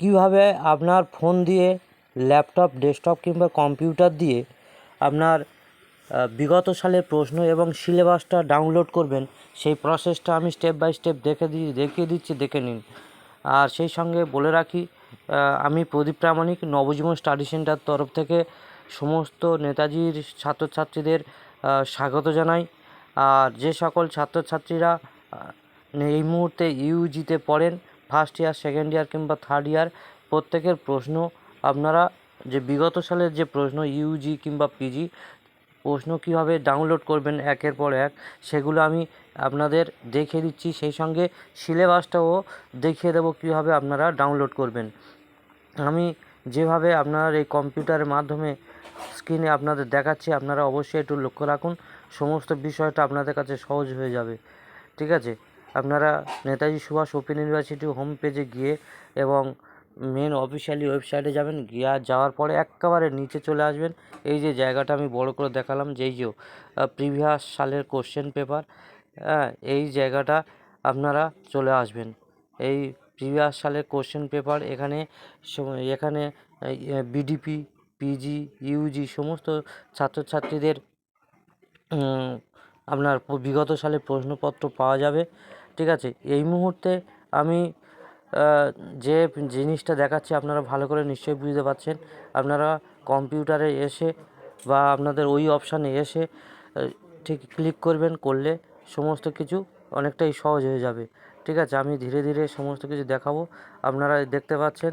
কীভাবে আপনার ফোন দিয়ে ল্যাপটপ, ডেস্কটপ কিংবা কম্পিউটার দিয়ে আপনার বিগত সালের প্রশ্ন এবং সিলেবাসটা ডাউনলোড করবেন, সেই প্রসেসটা আমি স্টেপ বাই স্টেপ দেখে দিই দেখিয়ে দিচ্ছি, দেখে নিন। আর সেই সঙ্গে বলে রাখি আমি প্রদীপ প্রামাণিক, নবজীবন স্টাডি সেন্টার তরফ থেকে সমস্ত নেতাজির ছাত্রছাত্রীদের স্বাগত জানাই। আর যে সকল ছাত্রছাত্রীরা এই মুহূর্তে ইউজিতে পড়েন ফার্স্ট ইয়ার সেকেন্ড ইয়ার কিংবা থার্ড ইয়ার প্রত্যেকের প্রশ্ন, আপনারা যে বিগত সালের যে প্রশ্ন ইউজি কিংবা পিজি প্রশ্ন কীভাবে ডাউনলোড করবেন একের পর এক, সেগুলো আমি আপনাদের দেখিয়ে দিচ্ছি। সেই সঙ্গে সিলেবাসটাও দেখিয়ে দেবো কীভাবে আপনারা ডাউনলোড করবেন। আমি যেভাবে আপনার এই কম্পিউটারের মাধ্যমে স্ক্রিনে আপনাদের দেখাচ্ছি, আপনারা অবশ্যই একটু লক্ষ্য রাখুন। সমস্ত বিষয়টা আপনাদের কাছে সহজ হয়ে যাবে। ঠিক আছে? আপনারা Netaji Subhash open university home পেজে গিয়ে এবং মেন অফিসিয়ালি ওয়েবসাইটে যাবেন, গিয়ে যাওয়ার পরে একেবারে নিচে চলে আসবেন। এই যে জায়গাটা আমি বড় করে দেখালাম, যেই যে প্রিভিয়াস সালের কোশ্চেন পেপার হ্যাঁ এই জায়গাটা আপনারা চলে আসবেন। এই প্রিভিয়াস সালের কোশ্চেন পেপার এখানে এখানে বিডিপি পিজি ইউজি সমস্ত ছাত্রছাত্রীদের আপনার বিগত সালের প্রশ্নপত্র পাওয়া যাবে। ঠিক আছে? এই মুহূর্তে আমি যে জিনিসটা দেখাচ্ছি আপনারা ভালো করে নিশ্চয়ই বুঝতে পারছেন। আপনারা কম্পিউটারে এসে বা আপনাদের ওই অপশানে এসে ঠিক ক্লিক করবেন, করলে সমস্ত কিছু অনেকটাই সহজ হয়ে যাবে। ঠিক আছে? আমি ধীরে ধীরে সমস্ত কিছু দেখাবো। আপনারা দেখতে পাচ্ছেন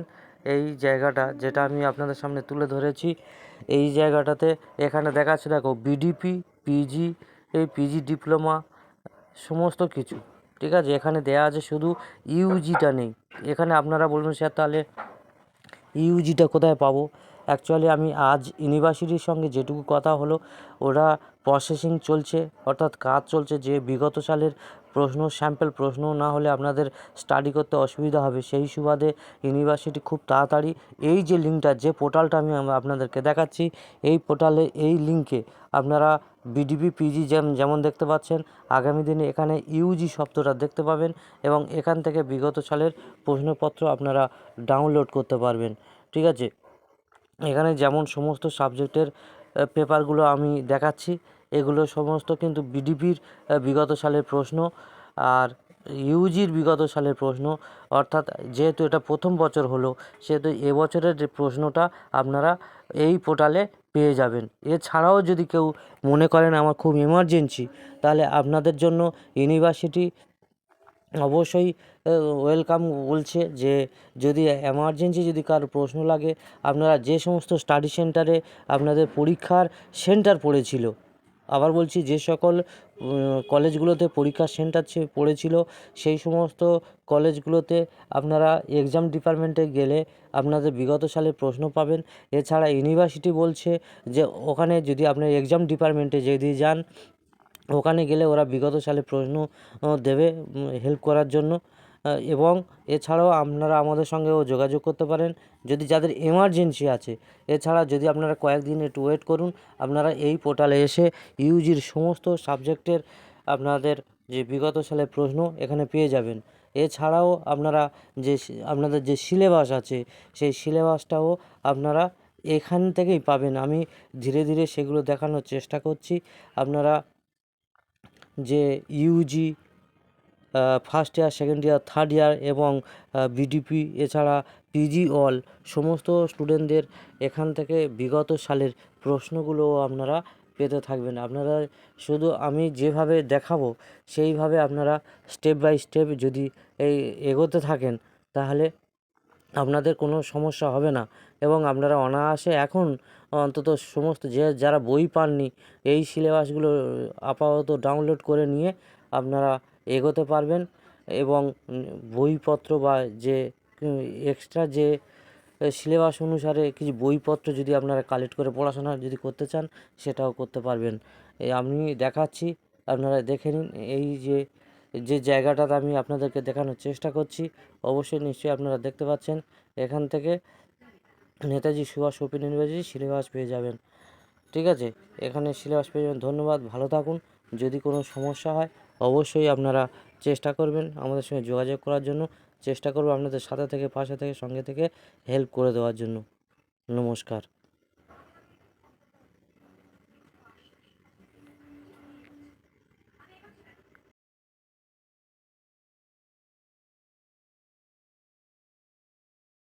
এই জায়গাটা যেটা আমি আপনাদের সামনে তুলে ধরেছি। এই জায়গাটাতে এখানে দেখাচ্ছে, দেখো বিডিপি পিজি এই পিজি ডিপ্লোমা সমস্ত কিছু। ঠিক আছে? এখানে দেয়া আছে শুধু ইউজিটা নেই। এখানে আপনারা বলবেন স্যার তাহলে ইউজিটা কোথায় পাবো? অ্যাকচুয়ালি আমি আজ ইউনিভার্সিটির সঙ্গে যেটুকু কথা হলো, ওরা প্রসেসিং চলছে, অর্থাৎ কাজ চলছে যে বিগত সালের প্রশ্ন স্যাম্পল প্রশ্ন না হলে আপনাদের স্টাডি করতে অসুবিধা হবে। সেই সুবাদে ইউনিভার্সিটি খুব তাড়াতাড়ি এই যে লিঙ্কটা যে পোর্টালটা আমি আপনাদেরকে দেখাচ্ছি, এই পোর্টালে এই লিঙ্কে আপনারা বিডিপি পিজি যেমন দেখতে পাচ্ছেন, আগামী দিনে এখানে ইউজি শব্দটা দেখতে পাবেন এবং এখান থেকে বিগত সালের প্রশ্নপত্র আপনারা ডাউনলোড করতে পারবেন। ঠিক আছে? এখানে যেমন সমস্ত সাবজেক্টের পেপারগুলো আমি দেখাচ্ছি এগুলো সমস্ত কিন্তু বিডিপির বিগত সালের প্রশ্ন আর ইউজির বিগত সালের প্রশ্ন। অর্থাৎ যেহেতু এটা প্রথম বছর হলো, সেহেতু এবছরের যে প্রশ্নটা আপনারা এই পোর্টালে পেয়ে যাবেন। এছাড়াও যদি কেউ মনে করেন আমার খুব এমার্জেন্সি তাহলে আপনাদের জন্য ইউনিভার্সিটি অবশ্যই ওয়েলকাম বলছে যে যদি এমার্জেন্সি যদি কারও প্রশ্ন লাগে, আপনারা যে সমস্ত স্টাডি সেন্টারে আপনাদের পরীক্ষার সেন্টার পড়েছিল আবার বলছি যে সকল কলেজগুলোতে পরীক্ষার সেন্টার পড়েছিল, সেই সমস্ত কলেজগুলোতে আপনারা এক্সাম ডিপার্টমেন্টে গেলে আপনাদের বিগত সালের প্রশ্ন পাবেন। এছাড়া ইউনিভার্সিটি বলছে যে, ওখানে যদি আপনার এক্সাম ডিপার্টমেন্টে যদি যান, ওখানে গেলে ওরা বিগত সালে প্রশ্ন দেবে হেল্প করার জন্য। এবং এছাড়াও আপনারা আমাদের সঙ্গেও যোগাযোগ করতে পারেন। যদি যাদের এমার্জেন্সি আছে, এছাড়া যদি আপনারা কয়েকদিন একটু ওয়েট করুন, আপনারা এই পোর্টালে এসে ইউজির সমস্ত সাবজেক্টের আপনাদের যে বিগত সালের প্রশ্ন এখানে পেয়ে যাবেন। এছাড়াও আপনারা যে আপনাদের যে সিলেবাস আছে, সেই সিলেবাসটাও আপনারা এখান থেকেই পাবেন। আমি ধীরে ধীরে সেগুলো দেখানোর চেষ্টা করছি। আপনারা যে UG first year second year third year এবং বিডিপি এছাড়া পিজি অল সমস্ত স্টুডেন্টদের এখান থেকে বিগত সালের প্রশ্নগুলো আপনারা পেতে থাকবেন। আপনারা শুধু আমি যেভাবে দেখাবো, সেইভাবে আপনারা স্টেপ বাই স্টেপ যদি এই এগোতে থাকেন, তাহলে আপনাদের কোনো সমস্যা হবে না। এবং আপনারা অনায়াসে এখন অন্তত সমস্ত যে যারা বই পাননি, এই সিলেবাসগুলো আপাতত ডাউনলোড করে নিয়ে আপনারা এগোতে পারবেন এবং বইপত্র বা যে এক্সট্রা যে সিলেবাস অনুসারে কিছু বইপত্র যদি আপনারা কালেক্ট করে পড়াশোনা যদি করতে চান, সেটাও করতে পারবেন। আমি দেখাচ্ছি, আপনারা দেখে নিন। এই যে যে জায়গাটাতে আমি আপনাদেরকে দেখানোর চেষ্টা করছি, অবশ্যই নিশ্চয়ই আপনারা দেখতে পাচ্ছেন। এখান থেকে Netaji Subhash open university syllabus পেয়ে যাবেন। ঠিক আছে? এখানে সিলেবাস পেয়ে যাবেন। ধন্যবাদ। ভালো থাকুন। যদি কোনো সমস্যা হয় অবশ্যই আপনারা চেষ্টা করবেন আমাদের সঙ্গে যোগাযোগ করার জন্য। চেষ্টা করব আপনাদের সাথে থেকে, পাশে থেকে, সঙ্গে থেকে হেল্প করে দেওয়ার জন্য। নমস্কার।